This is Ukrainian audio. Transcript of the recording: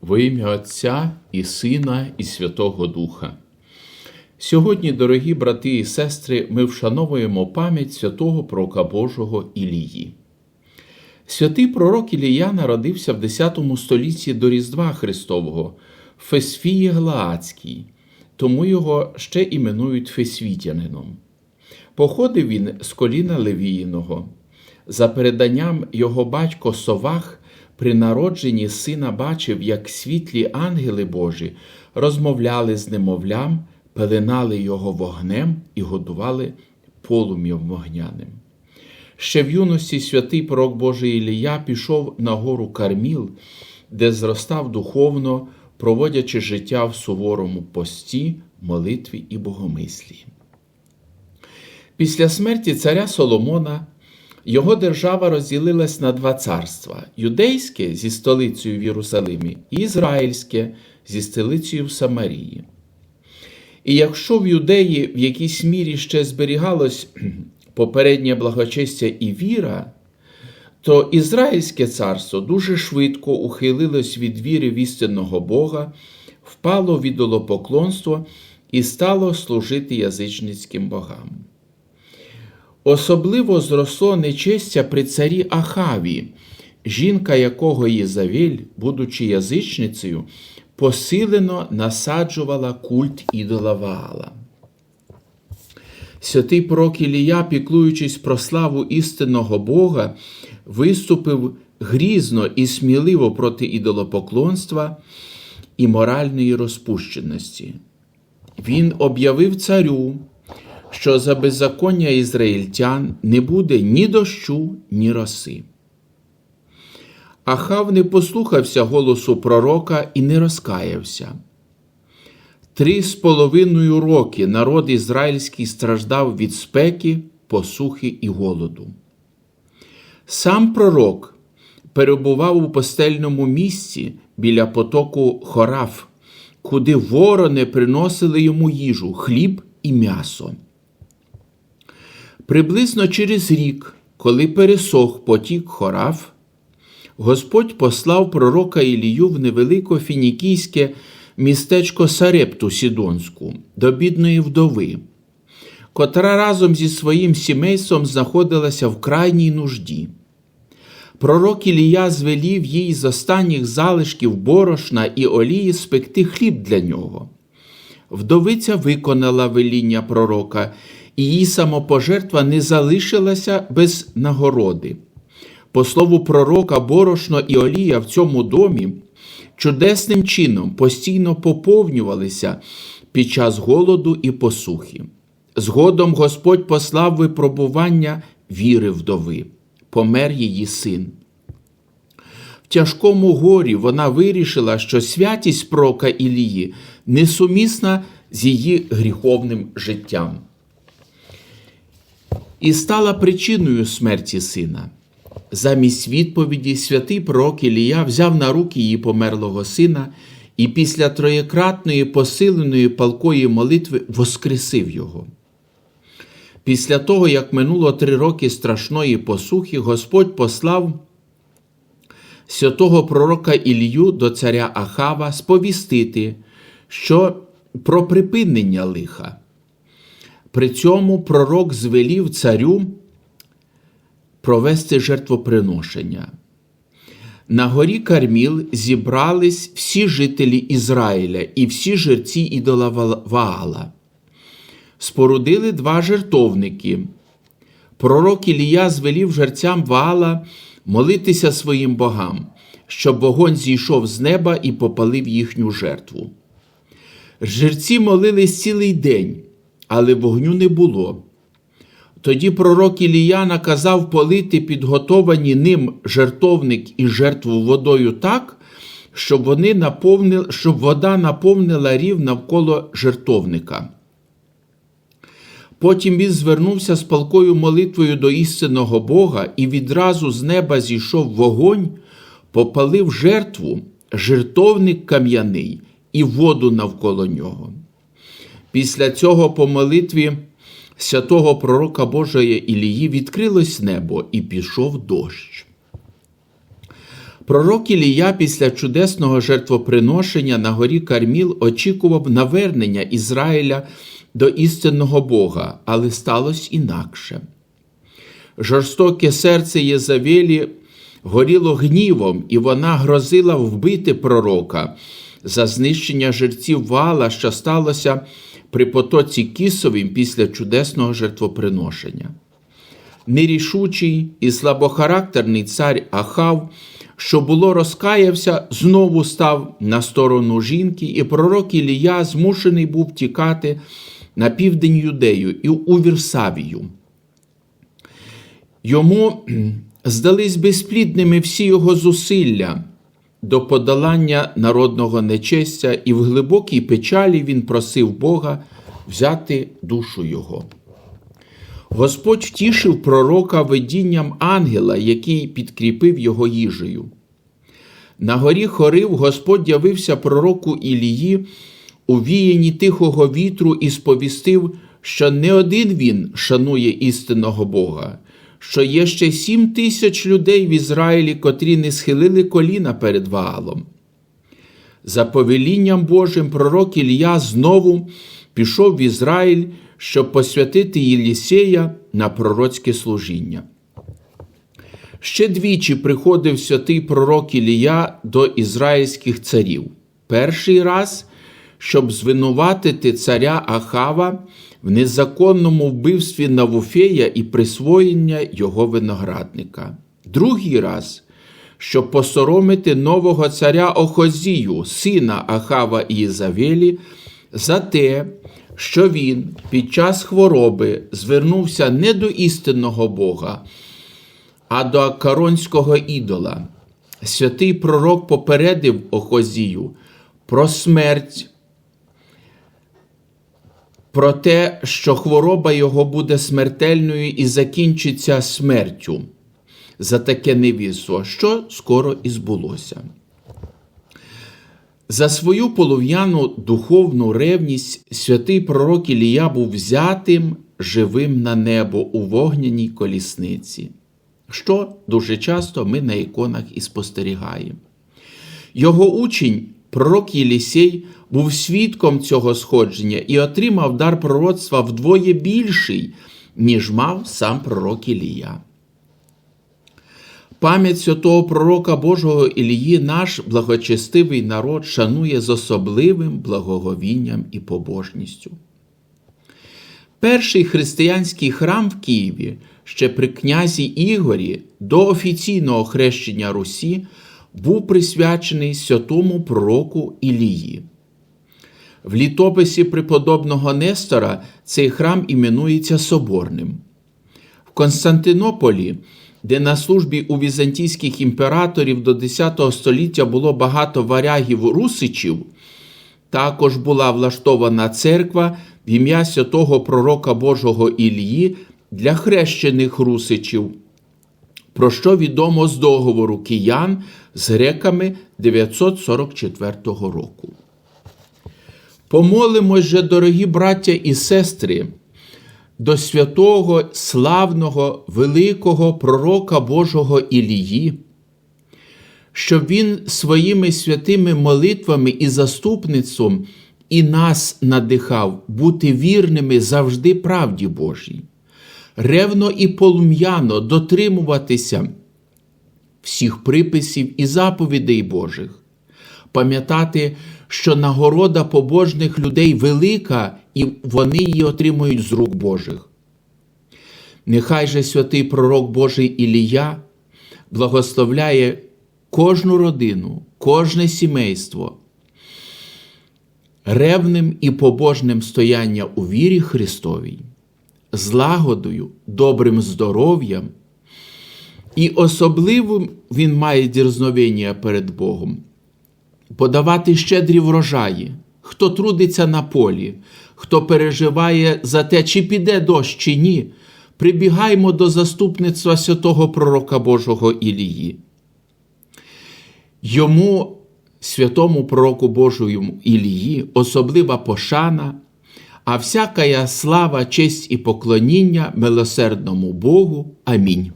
Во ім'я Отця і Сина, і Святого Духа. Сьогодні, дорогі брати і сестри, ми вшановуємо пам'ять святого пророка Божого Ілії. Святий пророк Ілія народився в X столітті до Різдва Христового в Фесфії Глаацькій, тому його ще іменують Фесвітянином. Походив він з коліна Левіїного. За переданням його батько Совах при народженні сина бачив, як світлі ангели Божі розмовляли з немовлям, пеленали його вогнем і годували полум'ям вогняним. Ще в юності святий пророк Божий Ілія пішов на гору Карміл, де зростав духовно, проводячи життя в суворому пості, молитві і богомислі. Після смерті царя Соломона його держава розділилась на два царства: юдейське зі столицею в Єрусалимі і ізраїльське зі столицею в Самарії. І якщо в юдеї в якійсь мірі ще зберігалось попереднє благочестя і віра, то Ізраїльське царство дуже швидко ухилилось від віри в істинного Бога, впало в ідолопоклонство і стало служити язичницьким богам. Особливо зросло нечестя при царі Ахаві, жінка якого Єзавель, будучи язичницею, посилено насаджувала культ ідола Ваала. Святий пророк Ілія, піклуючись про славу істинного Бога, виступив грізно і сміливо проти ідолопоклонства і моральної розпущеності. Він об'явив царю, що за беззаконня ізраїльтян не буде ні дощу, ні роси. Ахав не послухався голосу пророка і не розкаявся. Три з половиною роки народ ізраїльський страждав від спеки, посухи і голоду. Сам пророк перебував у постельному місці біля потоку Хораф, куди ворони приносили йому їжу, хліб і м'ясо. Приблизно через рік, коли пересох потік Хораф, Господь послав пророка Ілію в невелике фінікійське містечко Сарепту Сідонську до бідної вдови, котра разом зі своїм сімейством знаходилася в крайній нужді. Пророк Ілія звелів їй з останніх залишків борошна і олії спекти хліб для нього. Вдовиця виконала веління пророка, її самопожертва не залишилася без нагороди. По слову пророка, борошно і олія в цьому домі чудесним чином постійно поповнювалися під час голоду і посухи. Згодом Господь послав випробування віри вдови, помер її син. В тяжкому горі вона вирішила, що святість пророка Ілії несумісна з її гріховним життям. І стала причиною смерті сина. Замість відповіді святий пророк Ілія взяв на руки її померлого сина і після троєкратної посиленої палкої молитви воскресив його. Після того, як минуло три роки страшної посухи, Господь послав святого пророка Ілію до царя Ахава сповістити, що про припинення лиха. При цьому пророк звелів царю провести жертвоприношення. На горі Карміл зібрались всі жителі Ізраїля і всі жерці ідола Ваала. Спорудили два жертовники. Пророк Ілія звелів жерцям Ваала молитися своїм богам, щоб вогонь зійшов з неба і попалив їхню жертву. Жерці молились цілий день, але вогню не було. Тоді пророк Ілія наказав полити підготовані ним жертовник і жертву водою так, щоб вони наповнили, щоб вода наповнила рів навколо жертовника. Потім він звернувся з палкою молитвою до істинного Бога і відразу з неба зійшов вогонь, попалив жертву, жертовник кам'яний і воду навколо нього. Після цього по молитві святого пророка Божої Ілії відкрилось небо і пішов дощ. Пророк Ілія після чудесного жертвоприношення на горі Карміл очікував навернення Ізраїля до істинного Бога, але сталося інакше. Жорстоке серце Єзавелі горіло гнівом, і вона грозила вбити пророка за знищення жерців вала, що сталося при потоці Кісовім після чудесного жертвоприношення. Нерішучий і слабохарактерний цар Ахав, що було розкаявся, знову став на сторону жінки, і пророк Ілія змушений був тікати на південь Юдею і у Вірсавію. Йому здались безплідними всі його зусилля до подолання народного нечестя, і в глибокій печалі він просив Бога взяти душу його. Господь втішив пророка видінням ангела, який підкріпив його їжею. На горі Хорив Господь явився пророку Ілії у віянні тихого вітру і сповістив, що не один він шанує істинного Бога, що є ще сім тисяч людей в Ізраїлі, котрі не схилили коліна перед Ваалом. За повелінням Божим пророк Ілія знову пішов в Ізраїль, щоб посвятити Єлісея на пророцьке служіння. Ще двічі приходив святий пророк Ілія до ізраїльських царів. Перший раз, щоб звинуватити царя Ахава в незаконному вбивстві Навуфея і присвоєння його виноградника. Другий раз, щоб посоромити нового царя Охозію, сина Ахава і Ізавелі, за те, що він під час хвороби звернувся не до істинного Бога, а до Акаронського ідола. Святий пророк попередив Охозію про смерть, про те, що хвороба його буде смертельною і закінчиться смертю за таке невісо, що скоро і збулося. За свою полов'яну духовну ревність святий пророк Ілія був взятим живим на небо у вогняній колісниці, що дуже часто ми на іконах і спостерігаємо. Його учень, пророк Єлісей, був свідком цього сходження і отримав дар пророцтва вдвоє більший, ніж мав сам пророк Ілія. Пам'ять святого пророка Божого Ілії наш благочестивий народ шанує з особливим благоговінням і побожністю. Перший християнський храм в Києві ще при князі Ігорі до офіційного хрещення Русі був присвячений святому пророку Ілії. В літописі преподобного Нестора цей храм іменується Соборним. В Константинополі де на службі у візантійських імператорів до X століття було багато варягів русичів, також була влаштована церква в ім'я святого пророка Божого Ілії для хрещених русичів, про що відомо з договору киян з греками 944 року. Помолимось же, дорогі браття і сестри до святого, славного, великого пророка Божого Ілії, щоб він своїми святими молитвами і заступництвом і нас надихав бути вірними завжди правді Божій, ревно і полум'яно дотримуватися всіх приписів і заповідей Божих, пам'ятати, що нагорода побожних людей велика, і вони її отримують з рук Божих. Нехай же святий пророк Божий Ілія благословляє кожну родину, кожне сімейство ревним і побожним стояння у вірі Христовій, злагодою, добрим здоров'ям, і особливим він має дірзновення перед Богом подавати щедрі врожаї, хто трудиться на полі, хто переживає за те, чи піде дощ, чи ні, прибігаймо до заступництва святого Пророка Божого Ілії. Йому, святому Пророку Божому Ілії, особлива пошана, а всякая слава, честь і поклоніння милосердному Богу. Амінь.